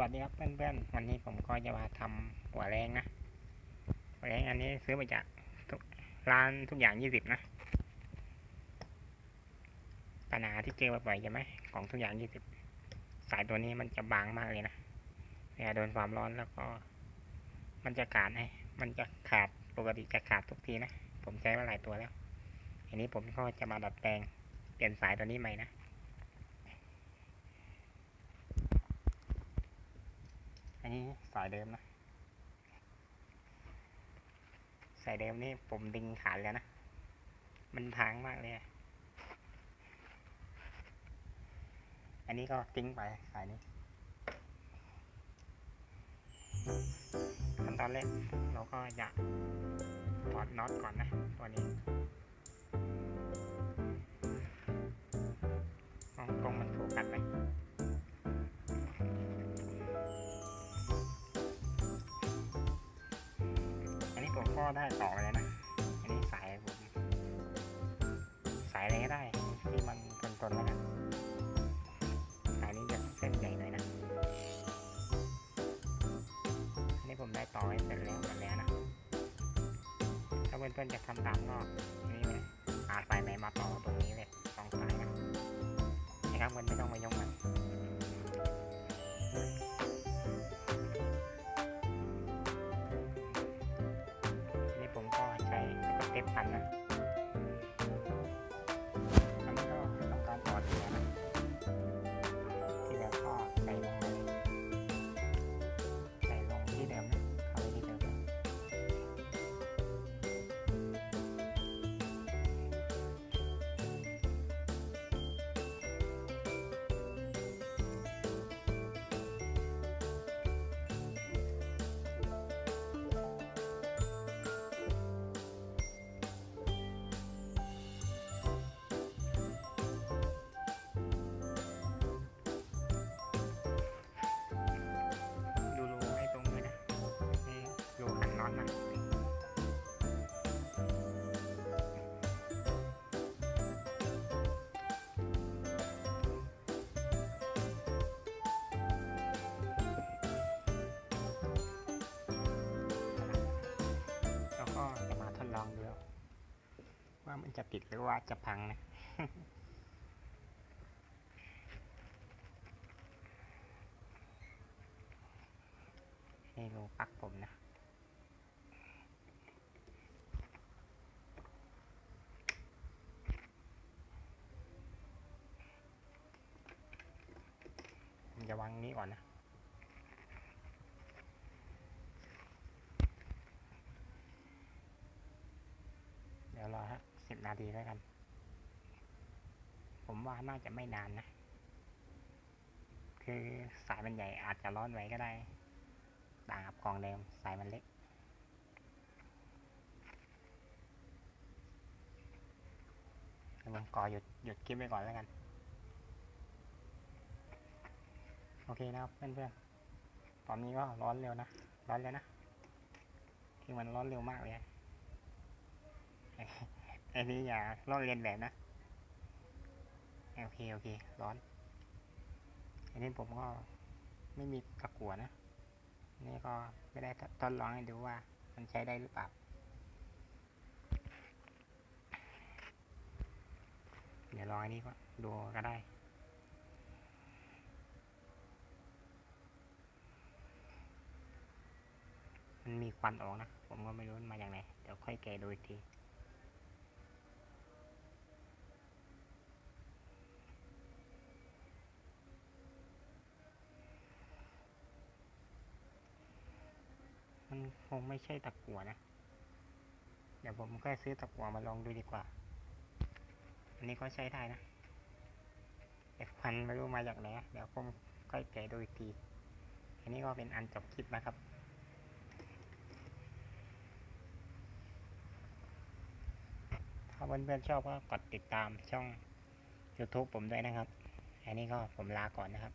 วัสดีครับเพื่อนๆวันนี้ผมก็จะมาทำหัวแรงนะหัวแรงอันนี้ซื้อมาจากร้านทุกอย่างยี่สิบนะปัญหาที่เจอบ่อยๆใช่ไหมของทุกอย่างยี่สิบสายตัวนี้มันจะบางมากเลยนะเวลาโดนความร้อนแล้วก็ มันจะขาดไงมันจะขาดปกติจะขาดทุกทีนะผมใช้มาหลายตัวแล้วอันนี้ผมก็จะมาดัดแปลงเปลี่ยนสายตัวนี้ใหม่นะ นนี้สายเดิมนะ สายเดิมนี่ผมดึงขาดแล้วนะ มันทางมากเลย อันนี้ก็ทิ้งไปสายนี้ขั้นตอนแรกเราก็จะถอดน็อตก่อนนะ ตัวนี้กล้องมันโฟกัสไหม ก็ได้ต่อไปแล้วนะ อันนี้สายผมสายอะไรก็ได้ที่มันทนๆแล้วกันสายนี้จะเส้นใหญ่หน่อยนะ อันนี้ผมได้ต่อให้เสร็จแล้วหมดแล้วนะ ถ้าเพื่อนๆจะทำตามก็นี่เลยหาสายไหนมาต่อตรงนี้เลยสองสายนะนะครับมันไม่ต้องมายกมันนี่็มพันนะ ว่ามันจะติดหรือว่าจะพังนะนี่รูปักผมนะจะวางนี้ก่อนนะเดี๋ยวรอฮะ สิบนาทีแล้วกัน ผมว่าน่าจะไม่นานนะ คือสายมันใหญ่อาจจะร้อนไว้ก็ได้ ต่างกับกองเดิมสายมันเล็ก ผมขอหยุดหยุดคลิปไว้ก่อนแล้วกัน โอเคนะครับเพื่อนๆ ตอนนี้ก็ร้อนเร็วนะ ร้อนแล้วนะที่มันร้อนเร็วมากเลย ไอ้นี้อย่าลอกเลียนแบบนะ โอเค โอเค ร้อน อันนี้ผมก็ไม่มีตะกัวนะ นี่ก็ไม่ได้ทดลองให้ดูว่ามันใช้ได้หรือเปล่าเดี๋ยวลองอันนี้ก็ดูก็ได้ มันมีควันออกนะ ผมก็ไม่รู้มาอย่างไหนเดี๋ยวค่อยแกะดูอีกที คงไม่ใช่ตะกั่วนะ เดี๋ยวผมก็ซื้อตะกั่วมาลองดูดีกว่า อันนี้ก็ใช้ได้นะแต่ควันไม่รู้มาจากไหนเดี๋ยวผมค่อยแกะดูอีกที อันนี้ก็เป็นอันจบคลิปนะครับถ้าเพื่อนๆชอบก็กดติดตามช่อง YouTube ผมด้วยนะครับ อันนี้ก็ผมลาก่อนนะครับ